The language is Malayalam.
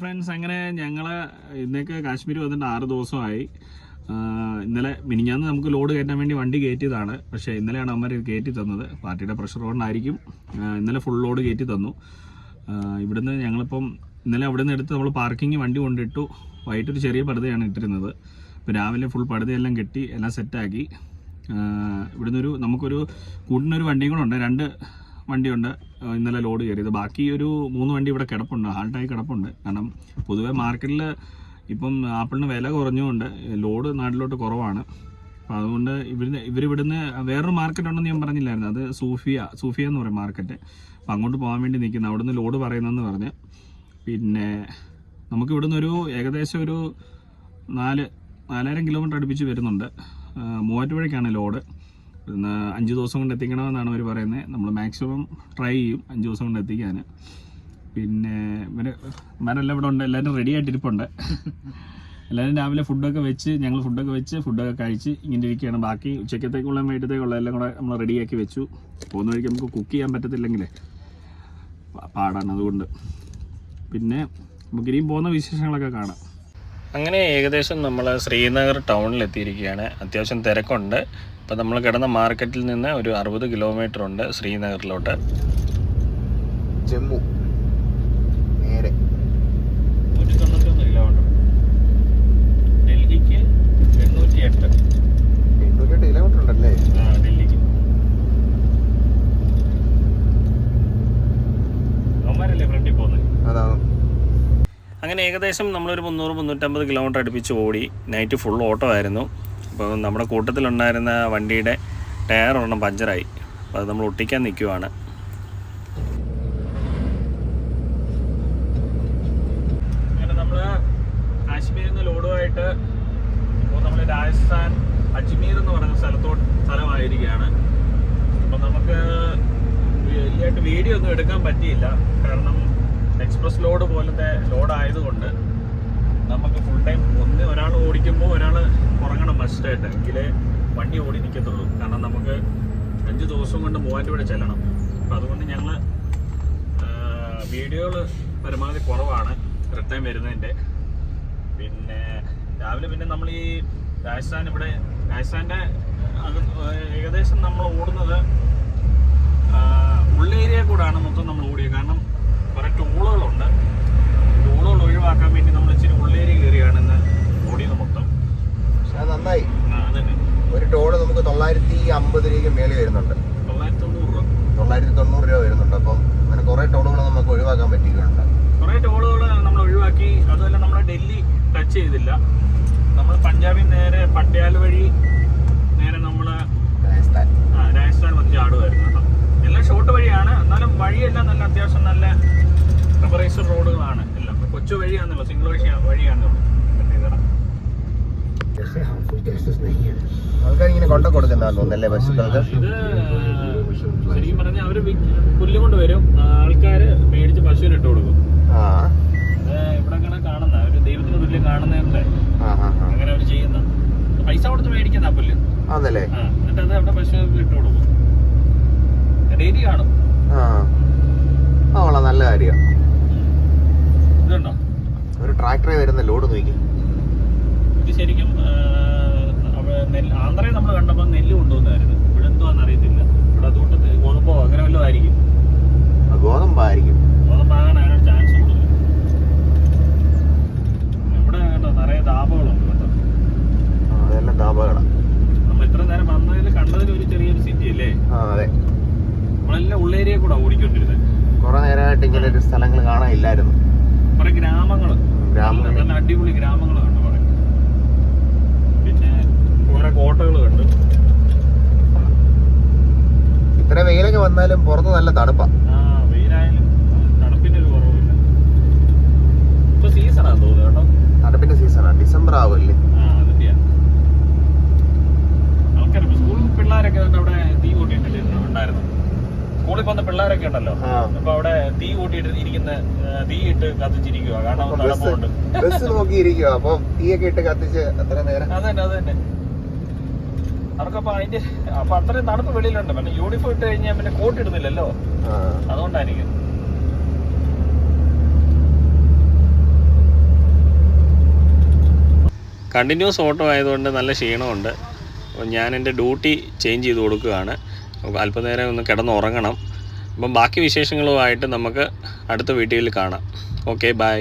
ഫ്രണ്ട്സ് അങ്ങനെ ഞങ്ങൾ ഇന്നേക്ക് കാശ്മീർ വന്നിട്ട് ആറ് ദിവസമായി. ഇന്നലെ മിനിഞ്ഞാന്ന് നമുക്ക് ലോഡ് കയറ്റാൻ വേണ്ടി വണ്ടി കയറ്റിയതാണ്. പക്ഷേ ഇന്നലെയാണ് അമ്മ കയറ്റി തന്നത്. പാർട്ടിയുടെ പ്രഷർ കൊണ്ടായിരിക്കും ഇന്നലെ ഫുൾ ലോഡ് കയറ്റി തന്നു. ഇവിടുന്ന് ഞങ്ങളിപ്പം ഇന്നലെ അവിടെ നിന്ന് എടുത്ത് നമ്മൾ പാർക്കിംഗ് വണ്ടി കൊണ്ടിട്ടു. വൈകിട്ടൊരു ചെറിയ പടുതയാണ് ഇട്ടിരുന്നത്. ഇപ്പം രാവിലെ ഫുൾ പടുതയെല്ലാം കെട്ടി എല്ലാം സെറ്റാക്കി. ഇവിടുന്നൊരു നമുക്കൊരു കൂട്ടിനൊരു വണ്ടിയും കൂടെ ഉണ്ട്. രണ്ട് വണ്ടിയുണ്ട്. ഇന്നലെ ലോഡ് കയറിയത്. ബാക്കി ഒരു മൂന്ന് വണ്ടി ഇവിടെ കിടപ്പുണ്ട്. ഹാൾട്ടായി കിടപ്പുണ്ട്. കാരണം പൊതുവേ മാർക്കറ്റിൽ ഇപ്പം ആപ്പിളിന് വില കുറഞ്ഞുകൊണ്ട് ലോഡ് നാട്ടിലോട്ട് കുറവാണ്. അപ്പോൾ അതുകൊണ്ട് ഇവിടുന്ന് ഇവരിവിടുന്ന് വേറൊരു മാർക്കറ്റ് ഉണ്ടെന്ന് ഞാൻ പറഞ്ഞില്ലായിരുന്നു. അത് സൂഫിയ സൂഫിയ എന്ന് പറയും മാർക്കറ്റ് അപ്പം അങ്ങോട്ട് പോകാൻ വേണ്ടി നിൽക്കുന്നു. അവിടുന്ന് ലോഡ് പറയുന്നതെന്ന് പറഞ്ഞ്. പിന്നെ നമുക്ക് ഇവിടുന്ന് ഒരു ഏകദേശം ഒരു നാല് നാലായിരം കിലോമീറ്റർ അടുപ്പിച്ച് വരുന്നുണ്ട്. മൂവാറ്റുപുഴയ്ക്കാണ് ലോഡ്. അഞ്ച് ദിവസം കൊണ്ട് എത്തിക്കണമെന്നാണ് അവർ പറയുന്നത്. നമ്മൾ മാക്സിമം ട്രൈ ചെയ്യും അഞ്ച് ദിവസം കൊണ്ട് എത്തിക്കാൻ പിന്നെ ഇവർ ഇവിടെ ഉണ്ട്. എല്ലാവരും റെഡി ആയിട്ടിരിപ്പുണ്ട് എല്ലാവരും രാവിലെ ഫുഡൊക്കെ വെച്ച് ഞങ്ങൾ ഫുഡൊക്കെ വെച്ച് ഫുഡൊക്കെ കഴിച്ച് ഇങ്ങനെ ഇരിക്കുകയാണ്. ബാക്കി ഉച്ചക്കത്തേക്കുള്ള വൈകിട്ടത്തേക്കുള്ള എല്ലാം കൂടെ നമ്മൾ റെഡിയാക്കി വെച്ചു. പോകുന്ന വഴിക്ക് നമുക്ക് കുക്ക് ചെയ്യാൻ പറ്റത്തില്ലെങ്കിലേ. പാടാണ് അതുകൊണ്ട്. പിന്നെ നമുക്ക് ഇനിയും പോകുന്ന വിശേഷങ്ങളൊക്കെ കാണാം. അങ്ങനെ ഏകദേശം നമ്മൾ ശ്രീനഗർ ടൗണിൽ എത്തിയിരിക്കുകയാണ്. അത്യാവശ്യം തിരക്കുണ്ട്. ഇപ്പം നമ്മൾ കിടന്ന മാർക്കറ്റിൽ നിന്ന് ഒരു അറുപത് കിലോമീറ്റർ ഉണ്ട് ശ്രീനഗറിലോട്ട്. ജമ്മു. നേരെ. നൂറ്റി തൊണ്ണൂറ്റൊന്ന് കിലോമീറ്റർ ഡൽഹിക്ക് എണ്ണൂറ്റി എട്ട് എണ്ണൂറ്റി കിലോമീറ്റർ ഉണ്ടല്ലേ? ആ ഡൽഹിക്ക്. അവന്മാരല്ലേ ഫ്രണ്ടിൽ പോകുന്നത്? അതാണ് അങ്ങനെ ഏകദേശം നമ്മളൊരു മുന്നൂറ് മുന്നൂറ്റമ്പത് കിലോമീറ്റർ അടുപ്പിച്ച് ഓടി. നൈറ്റ് ഫുൾ ഓട്ടോ ആയിരുന്നു. അപ്പോൾ നമ്മുടെ കൂട്ടത്തിലുണ്ടായിരുന്ന വണ്ടിയുടെ ടയർ ഒരെണ്ണം പഞ്ചറായി. അപ്പോൾ അത് നമ്മൾ ഒട്ടിക്കാൻ നിൽക്കുവാണ്. ലോഡുമായിട്ട് ഇപ്പോൾ നമ്മൾ രാജസ്ഥാൻ അജ്മീർ എന്ന് പറയുന്ന സ്ഥലത്തോട്ട് സ്ഥലമായിരിക്കുകയാണ്. അപ്പോൾ നമുക്ക് വലിയായിട്ട് വീഡിയോ ഒന്നും എടുക്കാൻ പറ്റിയില്ല. കാരണം എക്സ്പ്രസ് ലോഡ് പോലത്തെ ലോഡ് ആയതുകൊണ്ട് നമുക്ക് ഫുൾ ടൈം ഒന്ന് ഒരാൾ ഉറങ്ങണം മസ്റ്റായിട്ട് എങ്കിലേ വണ്ടി ഓടി നിൽക്കത്തുള്ളൂ. കാരണം നമുക്ക് അഞ്ച് ദിവസം കൊണ്ട് മൂവാറ്റുപുഴ ചെല്ലണം. അപ്പം അതുകൊണ്ട് ഞങ്ങൾ വീഡിയോകൾ പരമാവധി കുറവാണ് റിട്ടേൺ വരുന്നതിന്റെ. പിന്നെ രാവിലെ പിന്നെ നമ്മൾ ഈ രാജസ്ഥാൻ ഇവിടെ രാജസ്ഥാന്റെ ഏകദേശം നമ്മൾ ഓടുന്നത് ഉള്ളേരിയ കൂടാണ് മൊത്തം നമ്മൾ ഓടിയത്. കാരണം കുറേ ടൂളുകളുണ്ട്. ടൂളുകൾ ഒഴിവാക്കാൻ വേണ്ടി നമ്മൾ ഇച്ചിരി ഉള്ളേരിയ കയറിയാണ് ഇന്ന് ഓടിയത് മൊത്തം പക്ഷെ അത് നന്നായി ആ, അതന്നെ ഒരു ടോൾ നമുക്ക് തൊള്ളായിരത്തി അമ്പത് രൂപയ്ക്ക് മേലെ വരുന്നുണ്ട്. തൊള്ളായിരത്തി തൊണ്ണൂറ് രൂപ വരുന്നുണ്ട്. അപ്പം അങ്ങനെ കുറെ ടോളുകൾ നമുക്ക് ഒഴിവാക്കാൻ പറ്റിയിട്ടുണ്ട് കുറെ ടോളുകൾ നമ്മൾ ഒഴിവാക്കി. അതുമല്ല നമ്മൾ ഡൽഹി ടച്ച് ചെയ്തില്ല. നമ്മൾ പഞ്ചാബിൽ നേരെ പട്യാൽ വഴി നേരെ നമ്മൾ രാജസ്ഥാൻ. രാജസ്ഥാൻ വന്ന് ചാടുമായിരുന്നു കേട്ടോ. എല്ലാം ഷോർട്ട് വഴിയാണ്. എന്നാലും വഴിയെല്ലാം നല്ല അത്യാവശ്യം നല്ല റബറൈസ്ഡ് റോഡുകളാണ് എല്ലാം. കൊച്ചു വഴിയാണല്ലോ സിംഗിൾ വഴി വഴിയാണല്ലോ ആൾക്കാർ ഇങ്ങനെ കൊണ്ട കൊടുക്കുന്നതാന്ന് തോന്നുന്നല്ലേ പശുക്കൾക്ക്. ഇത് ശരിക്കും പറഞ്ഞാൽ അവർ പുല്ല് കൊണ്ടുവരും. ആൾക്കാര് മേടിച്ച് പശുവിന് ഇട്ട് കൊടുക്കും. ആ. ഇത് ഇവിടെ അങ്ങനെ കാണുന്ന ഒരു ദൈവത്തിന് തുല്യം കാണുന്നതല്ലേ ആ ആ ആ. അങ്ങനെ അവർ ചെയ്യുന്ന. പൈസ കൊടുത്ത് മേടിക്കുന്ന ആ പുല്ല്. ആന്നല്ലേ എന്നിട്ട് അത് അവിടെ ഇട്ട് കൊടുക്കും. ഡെയിലി കാണും. ആ. നല്ല കാര്യമാണ്. ഇതുണ്ടോ? ഒരു ട്രാക്ടറെ വരുന്ന ലോഡ് നോക്കി ഇത് ശരിക്കും ആ, അവ- നെല്ല് ആന്ധ്രയിൽ നമ്മൾ കണ്ടപ്പോൾ നെല്ല് കൊണ്ടുവന്നായിരുന്നു ഇവിടെ എന്തുവാന്ന് അറിയത്തില്ല ഇവിടെ അതുകൊണ്ട് ഗോതമ്പോ അങ്ങനെ വല്ലതും ആയിരിക്കും ഗോതമ്പായിരിക്കും ഗോതമ്പാകാൻ അതിനൊരു ചാൻസ് കൂടുതൽ ഇവിടെ കേട്ടോ നിറയെ ദാബകളുണ്ട് കേട്ടോ ആ അതെല്ലാം താപകളാ നമ്മൾ ഇത്ര നേരം വന്നതിൽ കണ്ടതിൽ ഒരു ചെറിയൊരു സിറ്റി അല്ലേ ആ അതെ നമ്മളെല്ലാം ഉള്ളേരിയ കൂടെ ഓടിക്കൊണ്ടിരുന്നത് കുറെ ഇങ്ങനെ ഒരു സ്ഥലങ്ങൾ കാണാനില്ലായിരുന്നു. ഇല്ലായിരുന്നു ഗ്രാമങ്ങൾ ഗ്രാമങ്ങൾ അടിപൊളി ഗ്രാമങ്ങൾ കണ്ടു പിന്നെ കുറെ കോട്ടകൾ കണ്ടു. ഇത്ര വെയിലൊക്കെ വന്നാലും പുറത്ത് നല്ല തണുപ്പാ. പോകുന്ന പിള്ളേരൊക്കെ ഉണ്ടല്ലോ. അപ്പൊ അവിടെ തീ കൂട്ടിയിട്ട് ഇരിക്കുന്ന തീ ഇട്ട് കത്തിച്ചിരിക്കുക കാരണം ബസ് നോക്കിയിരിക്കുക അപ്പൊ തീയൊക്കെ ഇട്ട് കത്തിച്ച് അത്ര നേരം. അതന്നെ അതന്നെ അവർക്കപ്പൊ അതിന്റെ അപ്പൊ അത്രയും തണുപ്പ് വെളിയിലുണ്ട്. പിന്നെ യൂണിഫോം ഇട്ട് കഴിഞ്ഞാൽ പിന്നെ കോട്ട് ഇടുന്നില്ലല്ലോ. അതുകൊണ്ടായിരിക്കും. കണ്ടിന്യൂസ് ഓട്ടോ ആയതുകൊണ്ട് നല്ല ക്ഷീണമുണ്ട്. അപ്പോൾ ഞാൻ എന്റെ ഡ്യൂട്ടി ചേഞ്ച് ചെയ്ത് കൊടുക്കുകയാണ്. അപ്പോൾ അല്പനേരം ഒന്ന് കിടന്ന് ഉറങ്ങണം അപ്പം ബാക്കി വിശേഷങ്ങളുമായിട്ട് നമുക്ക് അടുത്ത വീഡിയോയിൽ കാണാം. Okay bye